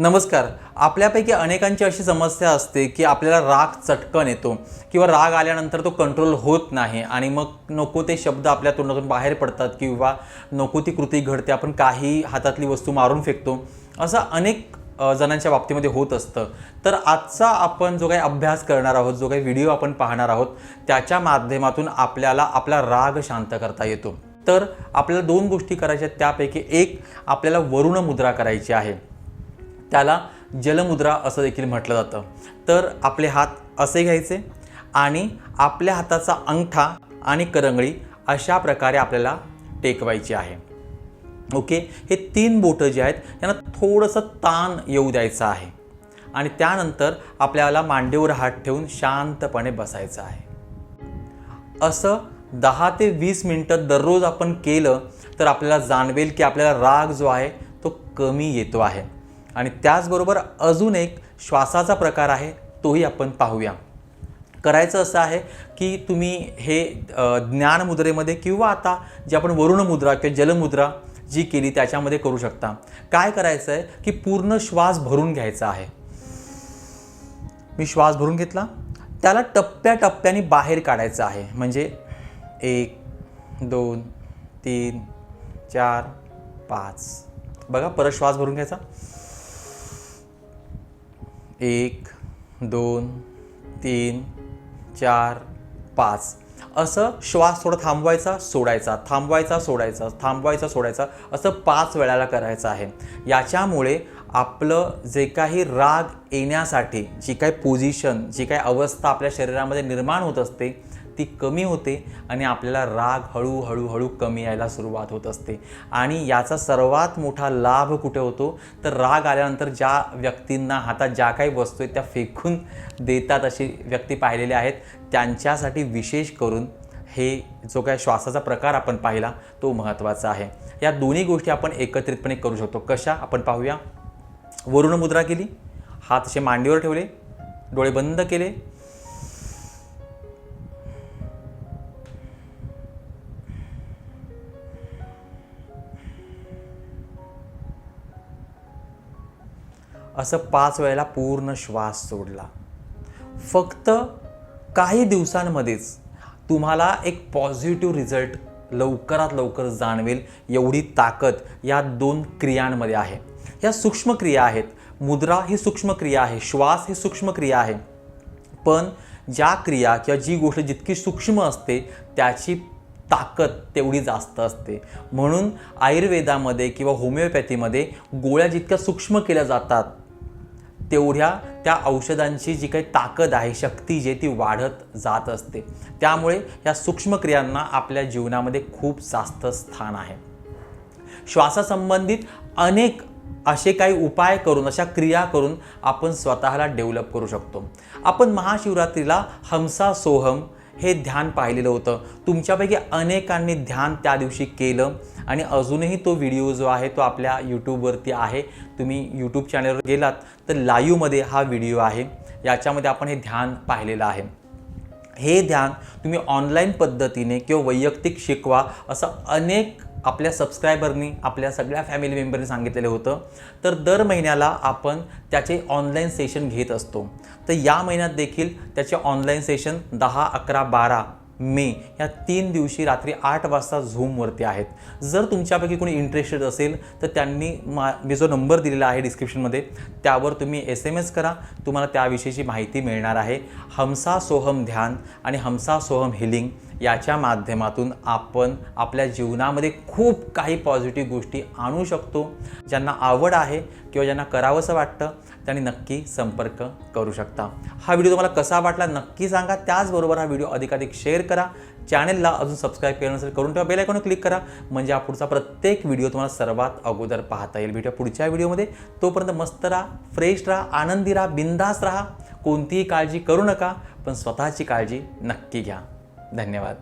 नमस्कार. आपल्यापैकी अनेकांची अशी समस्या असते की आपल्याला राग चटकन येतो किंवा राग आल्यानंतर तो कंट्रोल होत नाही आणि मग नको ते शब्द आपल्या तोंडातून बाहेर पडतात किंवा नको ती कृती घडते आपण काही हातातली वस्तू मारून फेकतो. असं अनेक जणांच्या बाबतीमध्ये होत असतं. तर आजचा आपण जो काही अभ्यास करणार आहोत जो काही व्हिडिओ आपण पाहणार आहोत त्याच्या माध्यमातून आपल्याला आपला राग शांत करता येतो. तर आपल्याला दोन गोष्टी करायच्या आहेत. त्यापैकी एक आपल्याला वरुण मुद्रा करायची आहे. त्याला जलमुद्रा असं देखील म्हटलं जातं. तर आपले हात असे घ्यायचे आणि आपल्या हाताचा अंगठा आणि करंगळी अशा प्रकारे आपल्याला टेकवायची आहे. ओके? हे तीन बोटं जे आहेत यांना थोडंसं ताण येऊ द्यायचं आहे. आणि त्यानंतर आपल्याला मांडीवर हात ठेवून शांतपणे बसायचं आहे. असं दहा ते वीस मिनटं दररोज आपण केलं तर आपल्याला जाणवेल की आपल्याला राग जो आहे तो कमी येतो आहे. आणि त्याचबरोबर अजून एक श्वासाचा प्रकार आहे तोही आपण पाहूया. करायचं असं आहे की तुम्ही हे ज्ञानमुद्रेमध्ये किंवा आता जे आपण वरुण मुद्रा किंवा जलमुद्रा जी केली त्याच्यामध्ये करू शकता. काय करायचं आहे की पूर्ण श्वास भरून घ्यायचा आहे. मी श्वास भरून घेतला. त्याला टप्प्याटप्प्याने बाहेर काढायचं आहे. म्हणजे एक दोन तीन चार पाच. बघा परत श्वास भरून घ्यायचा. एक दोन तीन चार पाच. असं श्वास थोडा थांबवायचा सोडायचा. थांबवायचा सोडायचा. थांबवायचा सोडायचा. असं पाच वेळाला करायचं आहे. याच्यामुळे आपलं जे काही राग येण्यासाठी जी काही पोझिशन जी काही अवस्था आपल्या शरीरामध्ये निर्माण होत असते ती कमी होते आणि आपल्याला राग हळूहळू हळू कमी यायला सुरुवात होत असते. आणि याचा सर्वात मोठा लाभ कुठे होतो? तर राग आल्यानंतर ज्या व्यक्तींना हातात ज्या काही वस्तू आहेत त्या फेकून देतात अशी व्यक्ती पाहिलेल्या आहेत. त्यांच्यासाठी विशेष करून हे जो काय श्वासाचा प्रकार आपण पाहिला तो महत्त्वाचा आहे. या दोन्ही गोष्टी आपण एकत्रितपणे करू शकतो. कशा? आपण पाहूया. वरुण मुद्रा केली. हात असे मांडीवर ठेवले. डोळे बंद केले. असं पाच वेळेला पूर्ण श्वास सोडला. फक्त काही दिवसांमध्येच तुम्हाला एक पॉझिटिव्ह रिझल्ट लवकरात लवकर जाणवेल एवढी ताकद या दोन क्रियांमध्ये आहे. या सूक्ष्म क्रिया आहेत. मुद्रा ही सूक्ष्म क्रिया आहे. श्वास ही सूक्ष्म क्रिया आहे. पण ज्या क्रिया किंवा जी गोष्ट जितकी सूक्ष्म असते त्याची ताकद तेवढी जास्त असते. म्हणून आयुर्वेदामध्ये किंवा होमिओपॅथीमध्ये गोळ्या जितक्या सूक्ष्म केल्या जातात तेवढ्या त्या औषधांची जी काही ताकद आहे शक्ती जे ती वाढत जात असते. त्यामुळे या सूक्ष्म क्रियांना आपल्या जीवनामध्ये खूप जास्त स्थान आहे. श्वासासंबंधित अनेक असे काही उपाय करून अशा क्रिया करून आपण स्वतःला डेव्हलप करू शकतो. आपण महाशिवरात्रीला हमसा सोहम हे ध्यान पाहिलेलं होतं. तुमच्यापैकी अनेकांनी ध्यान त्या दिवशी केलं आणि अजूनही तो व्हिडिओ जो आहे तो आपल्या यूट्यूबवरती आहे. तुम्ही यूट्यूब चॅनलवर गेलात तर लाईव्हमध्ये हा व्हिडिओ आहे. याच्यामध्ये आपण हे ध्यान पाहिलेलं आहे. हे ध्यान तुम्ही ऑनलाईन पद्धतीने किंवा वैयक्तिक शिकवा असं अनेक आपल्या सबस्क्रायबरनी आपल्या सगळ्या फॅमिली मेंबरनी सांगितलेलं होतं. तर दर महिन्याला आपण त्याचे ऑनलाईन सेशन घेत असतो. तर या महिन्यात देखील त्याचे ऑनलाईन सेशन दहा अकरा बारा मे या तीन दिवशी रात्री आठ वाजता झूमवरती आहेत. जर तुमच्यापैकी कोणी इंटरेस्टेड असेल तर त्यांनी मा मी जो नंबर दिलेला आहे डिस्क्रिप्शनमध्ये त्यावर तुम्ही एस एम एस करा. तुम्हाला त्याविषयीची माहिती मिळणार आहे. हमसा सोहम ध्यान आणि हमसा सोहम हिलिंग याच्या माध्यमातून आपण आपल्या जीवनामध्ये खूप काही पॉझिटिव्ह गोष्टी आणू शकतो. ज्यांना आवड आहे किंवा ज्यांना करावंसं वाटतं त्यांनी नक्की संपर्क करू शकता. हा व्हिडिओ तुम्हाला कसा वाटला नक्की सांगा. त्याचबरोबर हा व्हिडिओ अधिकाधिक शेअर करा. चॅनलला अजून सबस्क्राईब केलं नसेल करून ठेवा बेल आयकॉन क्लिक करा. म्हणजे हा पुढचा प्रत्येक व्हिडिओ तुम्हाला सर्वात अगोदर पाहता येईल. भेटूया पुढच्या व्हिडिओमध्ये. तोपर्यंत मस्त राहा फ्रेश राहा आनंदी राहा बिंदास राहा. कोणतीही काळजी करू नका पण स्वतःची काळजी नक्की घ्या. धन्यवाद.